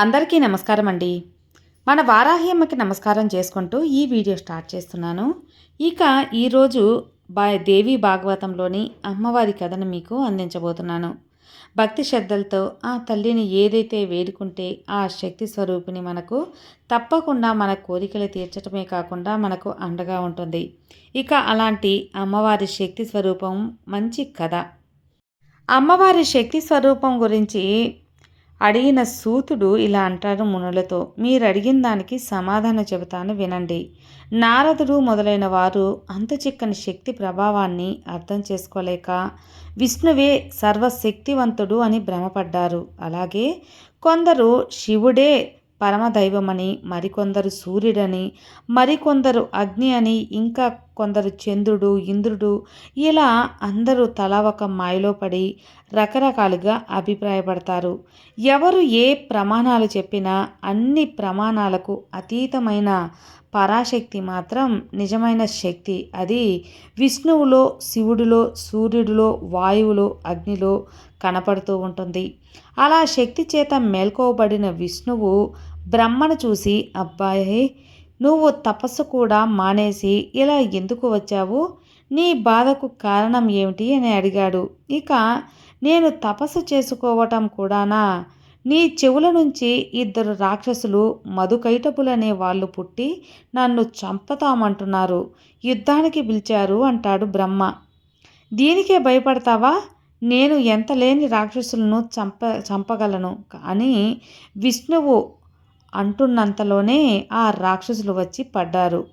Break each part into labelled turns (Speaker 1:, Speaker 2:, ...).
Speaker 1: అందరికీ నమస్కారం అండి. మన వారాహ్యమ్మకి నమస్కారం చేసుకుంటూ ఈ వీడియో స్టార్ట్ చేస్తున్నాను. ఇక ఈరోజు బా దేవి భాగవతంలోని అమ్మవారి కథను మీకు అందించబోతున్నాను. భక్తి శ్రద్ధలతో ఆ తల్లిని ఏదైతే వేడుకుంటే ఆ శక్తి స్వరూపిణి మనకు తప్పకుండా మన కోరికలు తీర్చడమే కాకుండా మనకు అండగా ఉంటుంది. ఇక అలాంటి అమ్మవారి శక్తి స్వరూపం మంచి కథ. అమ్మవారి శక్తి స్వరూపం గురించి అడిగిన సూతుడు ఇలా అంటాడు మునులతో మీరు అడిగిన దానికి సమాధానం చెబుతాను వినండి. నారదుడు మొదలైన వారు అంత చిక్కని శక్తి ప్రభావాన్ని అర్థం చేసుకోలేక విష్ణువే సర్వశక్తివంతుడు అని భ్రమపడ్డారు. అలాగే కొందరు శివుడే పరమదైవమని మరికొందరు సూర్యుడని మరికొందరు అగ్ని అని ఇంకా కొందరు చంద్రుడు ఇంద్రుడు ఇలా అందరూ తలా ఒక మాయలో పడి రకరకాలుగా అభిప్రాయపడతారు. ఎవరు ఏ ప్రమాణాలు చెప్పినా అన్ని ప్రమాణాలకు అతీతమైన పరాశక్తి మాత్రం నిజమైన శక్తి. అది విష్ణువులో శివుడిలో సూర్యుడిలో వాయువులో అగ్నిలో కనపడుతూ ఉంటుంది. అలా శక్తి చేత మేల్కోబడిన విష్ణువు బ్రహ్మను చూసి అబ్బాయి నువ్వు తపస్సు కూడా మానేసి ఇలా ఎందుకు వచ్చావు? నీ బాధకు కారణం ఏమిటి? అని అడిగాడు. ఇక నేను తపస్సు చేసుకోవటం కూడానా? నీ చెవుల నుంచి ఇద్దరు రాక్షసులు మధుకైటపులనే వాళ్ళు పుట్టి నన్ను చంపుతామంటున్నారు. యుద్ధానికి పిలిచారు అంటాడు బ్రహ్మ. దీనికే భయపడతావా? నేను ఎంత లేని రాక్షసులను చంప చంపగలను. అని విష్ణువు అంటున్నంతలోనే ఆ రాక్షసులు వచ్చి పడ్డారు.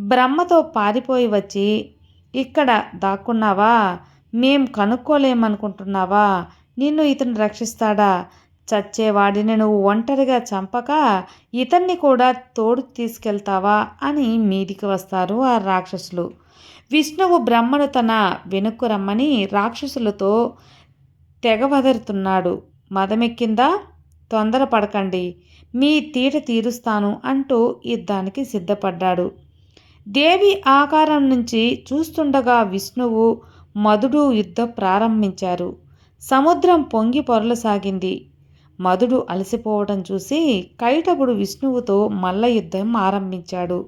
Speaker 1: బ్రహ్మతో పారిపోయి వచ్చి ఇక్కడ దాక్కున్నావా? మేం కనుక్కోలేమనుకుంటున్నావా? నిన్ను ఇతను రక్షిస్తాడా? చచ్చేవాడిని నువ్వు ఒంటరిగా చంపక ఇతన్ని కూడా తోడు తీసుకెళ్తావా అని మీదికి వస్తారు ఆ రాక్షసులు. విష్ణువు బ్రహ్మను తన వెనుక్కు రమ్మని రాక్షసులతో తెగవదరుతున్నాడు. మదమెక్కిందా? తొందరపడకండి. మీ తీట తీరుస్తాను అంటూ యుద్ధానికి సిద్ధపడ్డాడు. దేవి ఆకారం నుంచి చూస్తుండగా విష్ణువు మధుడు యుద్ధం ప్రారంభించారు. సముద్రం పొంగి పొరలసాగింది మధుడు అలసిపోవడం చూసి కైటపుడు విష్ణువుతో మల్ల యుద్ధం ఆరంభించాడు.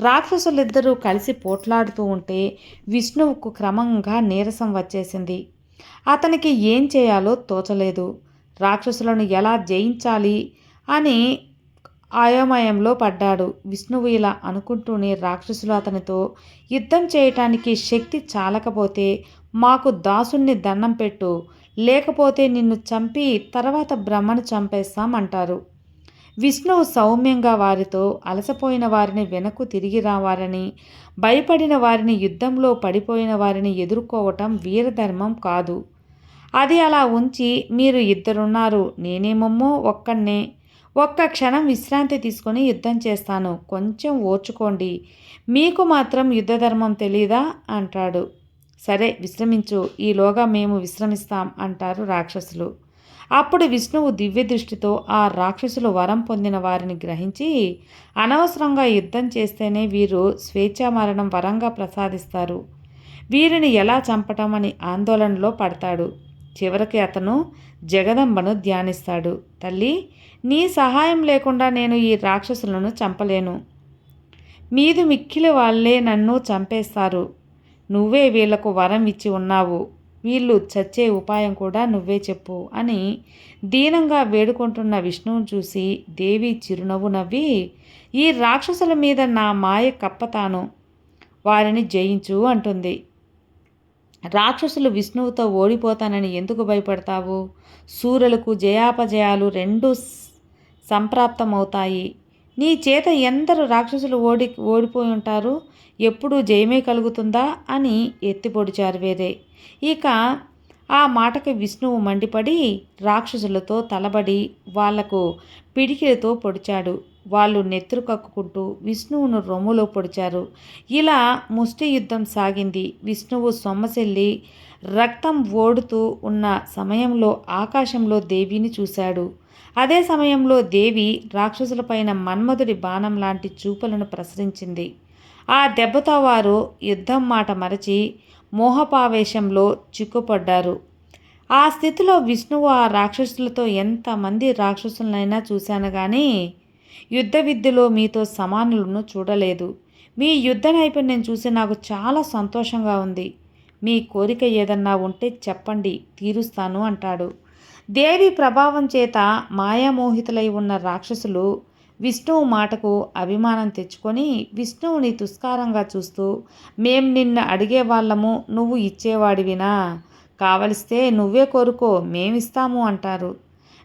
Speaker 1: రాక్షసులిద్దరూ కలిసి పోట్లాడుతూ ఉంటే విష్ణువుకు క్రమంగా నీరసం వచ్చేసింది. అతనికి ఏం చేయాలో తోచలేదు. రాక్షసులను ఎలా జయించాలి అని అయోమయంలో పడ్డాడు. విష్ణువు ఇలా అనుకుంటూనే రాక్షసులు అతనితో యుద్ధం చేయటానికి శక్తి చాలకపోతే మాకు దాసుణ్ణి దండం పెట్టు. లేకపోతే నిన్ను చంపి తర్వాత బ్రహ్మను చంపేస్తాం అంటారు విష్ణువు సౌమ్యంగా వారితో అలసపోయిన వారిని వెనక్కు తిరిగి రావాలని భయపడిన వారిని యుద్ధంలో పడిపోయిన వారిని ఎదుర్కోవటం వీరధర్మం కాదు. అది అలా ఉంచి మీరు ఇద్దరున్నారు నేనేమమ్మో ఒక్కనే ఒక్క క్షణం విశ్రాంతి తీసుకొని యుద్ధం చేస్తాను కొంచెం ఓర్చుకోండి. మీకు మాత్రం యుద్ధధర్మం తెలీదా? అంటాడు. సరే విశ్రమించు. ఈలోగా మేము విశ్రమిస్తాం అంటారు రాక్షసులు. అప్పుడు విష్ణువు దివ్య దృష్టితో ఆ రాక్షసులు వరం పొందిన వారిని గ్రహించి అనవసరంగా యుద్ధం చేస్తేనే వీరు స్వేచ్ఛా మరణం వరంగా ప్రసాదిస్తారు. వీరిని ఎలా చంపటం అని ఆందోళనలో పడతాడు. చివరికి అతను జగదంబను ధ్యానిస్తాడు. తల్లి నీ సహాయం లేకుండా నేను ఈ రాక్షసులను చంపలేను. మీదు మిక్కిలి వాళ్ళే నన్ను చంపేస్తారు. నువ్వే వీళ్ళకు వరం ఇచ్చి ఉన్నావు. వీళ్ళు చచ్చే ఉపాయం కూడా నువ్వే చెప్పు అని దీనంగా వేడుకుంటున్న విష్ణువును చూసి దేవి చిరునవ్వు నవ్వి ఈ రాక్షసుల మీద నా మాయ కప్పతాను వారిని జయించు అంటుంది. రాక్షసులు విష్ణువుతో ఓడిపోతానని ఎందుకు భయపడతావు? సూర్యులకు జయాపజయాలు రెండు సంప్రాప్తమవుతాయి. నీ చేత ఎందరు రాక్షసులు ఓడి ఓడిపోయి ఉంటారు? ఎప్పుడు జయమే కలుగుతుందా అని ఎత్తిపొడిచారు వేరే ఇక ఆ మాటకి విష్ణువు మండిపడి రాక్షసులతో తలబడి వాళ్ళకు పిడికిలతో పొడిచాడు. వాళ్ళు నెత్తురు కక్కుకుంటూ విష్ణువును రొమ్ములో పొడిచారు. ఇలా ముష్టి యుద్ధం సాగింది. విష్ణువు సొమ్మసెల్లి రక్తం ఓడుతూ ఉన్న సమయంలో ఆకాశంలో దేవిని చూశాడు. అదే సమయంలో దేవి రాక్షసులపైన మన్మధుడి బాణం లాంటి చూపులను ప్రసరించింది. ఆ దెబ్బతో వారు యుద్ధం మాట మరచి మోహపావేశంలో చిక్కుపడ్డారు. ఆ స్థితిలో విష్ణువు ఆ రాక్షసులతో ఎంతమంది రాక్షసులనైనా చూశాను కానీ యుద్ధ విద్యలో మీతో సమానులను చూడలేదు. మీ యుద్ధ నైపుణ్యం చూసి నాకు చాలా సంతోషంగా ఉంది. మీ కోరిక ఏదన్నా ఉంటే చెప్పండి తీరుస్తాను అంటాడు. దేవి ప్రభావం చేత మాయామోహితులై ఉన్న రాక్షసులు విష్ణువు మాటకు అభిమానం తెచ్చుకొని విష్ణువుని తుస్కారంగా చూస్తూ మేం నిన్ను అడిగే వాళ్ళము నువ్వు ఇచ్చేవాడివినా. కావలిస్తే నువ్వే కోరుకో మేమిస్తాము అంటారు.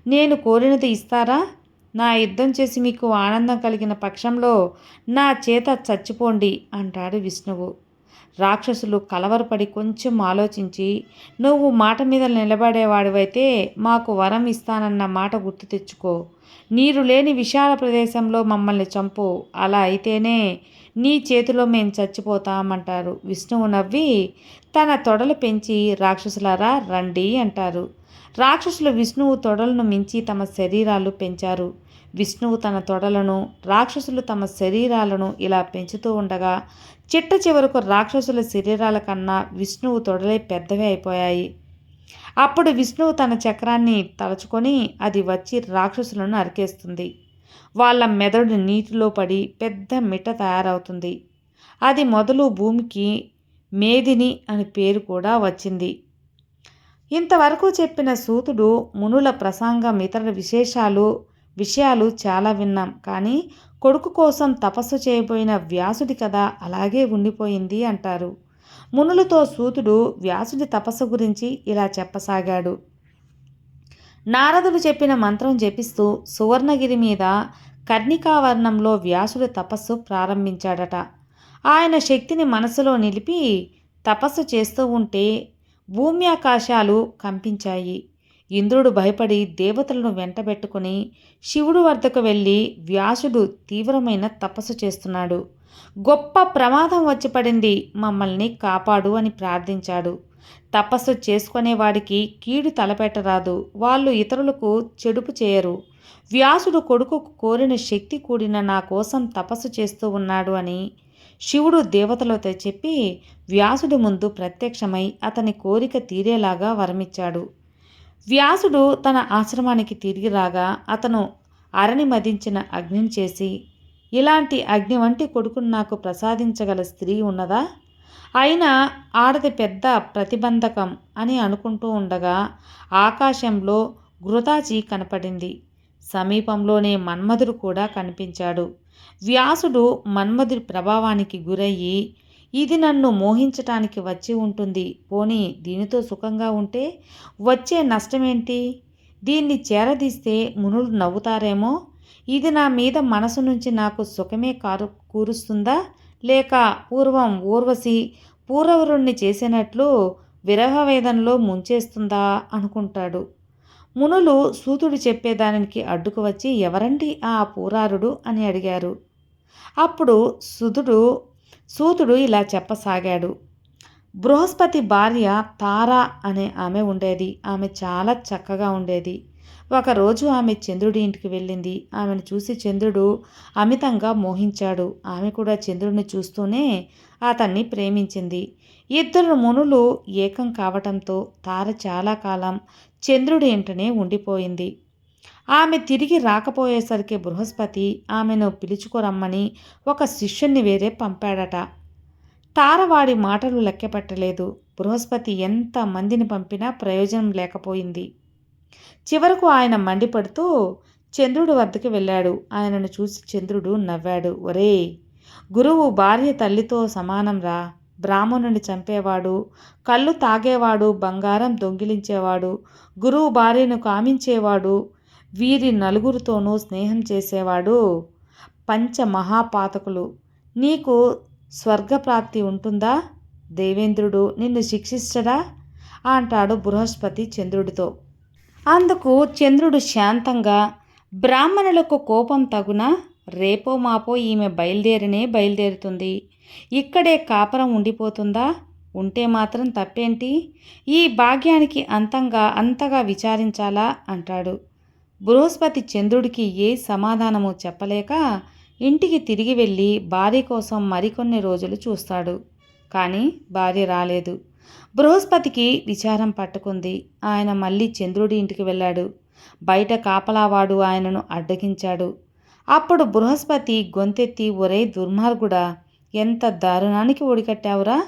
Speaker 1: నేను కోరినది ఇస్తారా? నా యుద్ధం చేసి మీకు ఆనందం కలిగిన పక్షంలో నా చేత చచ్చిపోండి అంటాడు విష్ణువు. రాక్షసులు కలవరపడి కొంచెం ఆలోచించి నువ్వు మాట మీద నిలబడేవాడివైతే మాకు వరం ఇస్తానన్న మాట గుర్తు తెచ్చుకో. నీరు లేని విశాల ప్రదేశంలో మమ్మల్ని చంపు. అలా అయితేనే నీ చేతిలో మేము చచ్చిపోతామంటారు. విష్ణువు నవ్వి తన తొడలు పెంచి రాక్షసులారా రండి అంటారు. రాక్షసులు విష్ణువు తొడలను మించి తమ శరీరాలు పెంచారు. విష్ణువు తన తొడలను రాక్షసులు తమ శరీరాలను ఇలా పెంచుతూ ఉండగా చిట్ట చివరకు రాక్షసుల శరీరాల కన్నా విష్ణువు తొడలే పెద్దవి అయిపోయాయి. అప్పుడు విష్ణువు తన చక్రాన్ని తలచుకొని అది వచ్చి రాక్షసులను అరికేస్తుంది. వాళ్ళ మెదడు నీటిలో పడి పెద్ద మిట తయారవుతుంది. అది మొదలు భూమికి మేదిని అని పేరు కూడా వచ్చింది. ఇంతవరకు చెప్పిన సూతుడు మునుల ప్రసంగం ఇతర విశేషాలు విషయాలు చాలా విన్నాం. కానీ కొడుకు కోసం తపస్సు చేయబోయిన వ్యాసుడి కథ అలాగే ఉండిపోయింది అంటారు. మునులతో సూతుడు వ్యాసుడి తపస్సు గురించి ఇలా చెప్పసాగాడు. నారదుడు చెప్పిన మంత్రం జపిస్తూ సువర్ణగిరి మీద కర్ణికావర్ణంలో వ్యాసుడు తపస్సు ప్రారంభించాడట. ఆయన శక్తిని మనసులో నిలిపి తపస్సు చేస్తూ ఉంటే భూమ్యాకాశాలు కంపించాయి. ఇంద్రుడు భయపడి దేవతలను వెంటబెట్టుకుని శివుడు వద్దకు వెళ్ళి వ్యాసుడు తీవ్రమైన తపస్సు చేస్తున్నాడు. గొప్ప ప్రమాదం వచ్చి పడింది. మమ్మల్ని కాపాడు అని ప్రార్థించాడు. తపస్సు చేసుకునేవాడికి కీడు తలపెట్టరాదు. వాళ్ళు ఇతరులకు చెడుపు చేయరు. వ్యాసుడు కొడుకు కోరిన శక్తి కూడిన నా కోసం తపస్సు చేస్తూ ఉన్నాడు అని శివుడు దేవతలతో చెప్పి వ్యాసుడి ముందు ప్రత్యక్షమై అతని కోరిక తీరేలాగా వరమిచ్చాడు. వ్యాసుడు తన ఆశ్రమానికి తిరిగి రాగా అతను అరణి మదించిన అగ్నిని చేసి ఇలాంటి అగ్ని వంటి కొడుకును నాకు ప్రసాదించగల స్త్రీ ఉన్నదా? అయినా ఆడది పెద్ద ప్రతిబంధకం అని అనుకుంటూ ఉండగా ఆకాశంలో గృతాజీ కనపడింది. సమీపంలోనే మన్మధుడు కూడా కనిపించాడు. వ్యాసుడు మన్మధుడి ప్రభావానికి గురయ్యి ఇది నన్ను మోహించటానికి వచ్చి ఉంటుంది. పోనీ దీనితో సుఖంగా ఉంటే వచ్చే నష్టమేంటి? దీన్ని చేరదీస్తే మునులు నవ్వుతారేమో? ఇది నా మీద మనసు నుంచి నాకు సుఖమే కారు కూరుస్తుందా? లేక పూర్వం ఊర్వశి పూర్వవరుణ్ణి చేసినట్లు విరహవేదనలో ముంచేస్తుందా? అనుకుంటాడు. మునులు సూతుడు చెప్పేదానికి అడ్డుకు వచ్చి ఎవరండి ఆ పూరారుడు? అని అడిగారు. అప్పుడు సుధుడు సూతుడు ఇలా చెప్పసాగాడు. బృహస్పతి భార్య తార అనే ఆమె ఉండేది. ఆమె చాలా చక్కగా ఉండేది. ఒకరోజు ఆమె చంద్రుడి ఇంటికి వెళ్ళింది. ఆమెను చూసి చంద్రుడు అమితంగా మోహించాడు. ఆమె కూడా చంద్రుడిని చూస్తూనే అతన్ని ప్రేమించింది. ఇద్దరు మునులు ఏకం కావటంతో తార చాలా కాలం చంద్రుడి ఇంటనే ఉండిపోయింది. ఆమె తిరిగి రాకపోయేసరికి బృహస్పతి ఆమెను పిలుచుకోరమ్మని ఒక శిష్యుణ్ణి వేరే పంపాడట. తారవాడి మాటలు లెక్కపెట్టలేదు. బృహస్పతి ఎంత మందిని పంపినా ప్రయోజనం లేకపోయింది. చివరకు ఆయన మండిపడుతూ చంద్రుడి వద్దకు వెళ్ళాడు. ఆయనను చూసి చంద్రుడు నవ్వాడు. ఒరే గురువు భార్య తల్లితో సమానంరా బ్రాహ్మణుని చంపేవాడు కళ్ళు తాగేవాడు బంగారం దొంగిలించేవాడు గురువు భార్యను కామించేవాడు వీరి నలుగురితోనూ స్నేహం చేసేవాడు పంచ మహాపాతకులు నీకు స్వర్గప్రాప్తి ఉంటుందా? దేవేంద్రుడు నిన్ను శిక్షించడా? అంటాడు బృహస్పతి చంద్రుడితో. అందుకు చంద్రుడు శాంతంగా బ్రాహ్మణులకు కోపం తగున? రేపో మాపో ఈమె బయలుదేరినే బయలుదేరుతుంది. ఇక్కడే కాపురం ఉండిపోతుందా? ఉంటే మాత్రం తప్పేంటి? ఈ భాగ్యానికి అంతంగా అంతగా విచారించాలా? అంటాడు. బృహస్పతి చంద్రుడికి ఏ సమాధానము చెప్పలేక ఇంటికి తిరిగి వెళ్ళి భార్య కోసం మరికొన్ని రోజులు చూస్తాడు. కానీ భార్య రాలేదు. బృహస్పతికి విచారం పట్టుకుంది. ఆయన మళ్ళీ చంద్రుడి ఇంటికి వెళ్ళాడు. బయట కాపలావాడు ఆయనను అడ్డగించాడు. అప్పుడు బృహస్పతి గొంతెత్తి ఒరే దుర్మార్గుడా ఎంత దారుణానికి ఒడికట్టావురా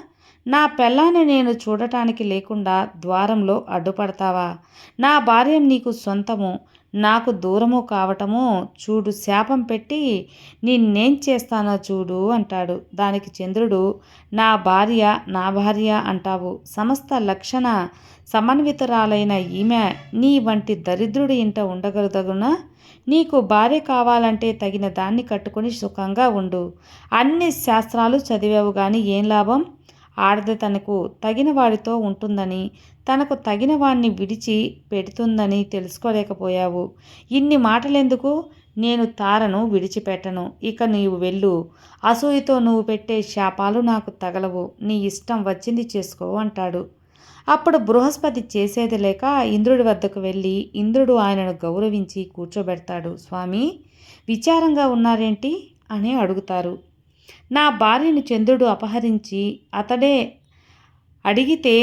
Speaker 1: నా పెళ్ళాన్ని నేను చూడటానికి లేకుండా ద్వారంలో అడ్డుపడతావా? నా భార్య నీకు సొంతము. నాకు దూరము కావటము చూడు శాపం పెట్టి నిన్నేం చేస్తానో చూడు అంటాడు. దానికి చంద్రుడు నా భార్య నా భార్య అంటావు. సమస్త లక్షణ సమన్వితరాలైన ఈమె నీ వంటి దరిద్రుడి ఇంట ఉండగలదగున నీకు భార్య కావాలంటే తగిన దాన్ని కట్టుకొని సుఖంగా ఉండు. అన్ని శాస్త్రాలు చదివావు కానీ ఏం లాభం? ఆడది తనకు తగిన వాడితో ఉంటుందని తనకు తగిన వాణ్ణి విడిచి పెడుతుందని తెలుసుకోలేకపోయావు. ఇన్ని మాటలెందుకు? నేను తారను విడిచిపెట్టను. ఇక నీవు వెళ్ళు. అసూయతో నువ్వు పెట్టే శాపాలు నాకు తగలవు. నీ ఇష్టం వచ్చింది చేసుకో అంటాడు. అప్పుడు బృహస్పతి చేసేది లేక ఇంద్రుడి వద్దకు వెళ్ళి ఇంద్రుడు ఆయనను గౌరవించి కూర్చోబెడతాడు. స్వామి విచారంగా ఉన్నారేంటి? అని అడుగుతారు. నా భార్యను చంద్రుడు అపహరించి అతడే అడిగితే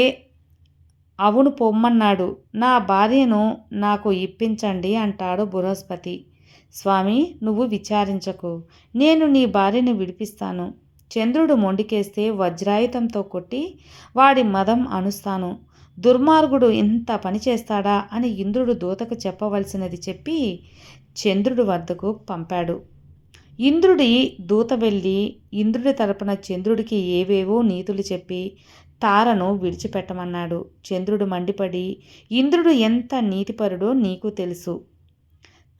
Speaker 1: అవును పొమ్మన్నాడు. నా భార్యను నాకు ఇప్పించండి అంటాడు బృహస్పతి. స్వామి నువ్వు విచారించకు. నేను నీ భార్యను విడిపిస్తాను. చంద్రుడు మొండికేస్తే వజ్రాయుధంతో కొట్టి వాడి మదం అనుస్తాను దుర్మార్గుడు ఇంత పని చేస్తాడా అని ఇంద్రుడు దూతకు చెప్పవలసినది చెప్పి చంద్రుడి వద్దకు పంపాడు. ఇంద్రుడి దూత వెళ్ళి ఇంద్రుడి తరపున చంద్రుడికి ఏవేవో నీతులు చెప్పి తారను విడిచిపెట్టమన్నాడు. చంద్రుడు మండిపడి ఇంద్రుడు ఎంత నీతిపరుడో నీకు తెలుసు.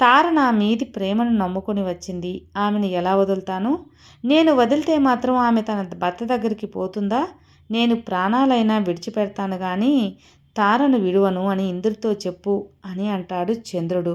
Speaker 1: తార నా మీది ప్రేమను నమ్ముకొని వచ్చింది. ఆమెను ఎలా వదులుతాను? నేను వదిలితే మాత్రం ఆమె తన భర్త దగ్గరికి పోతుందా? నేను ప్రాణాలైనా విడిచిపెడతాను కానీ తారను విడువను అని ఇంద్రుడితో చెప్పు అని అంటాడు చంద్రుడు.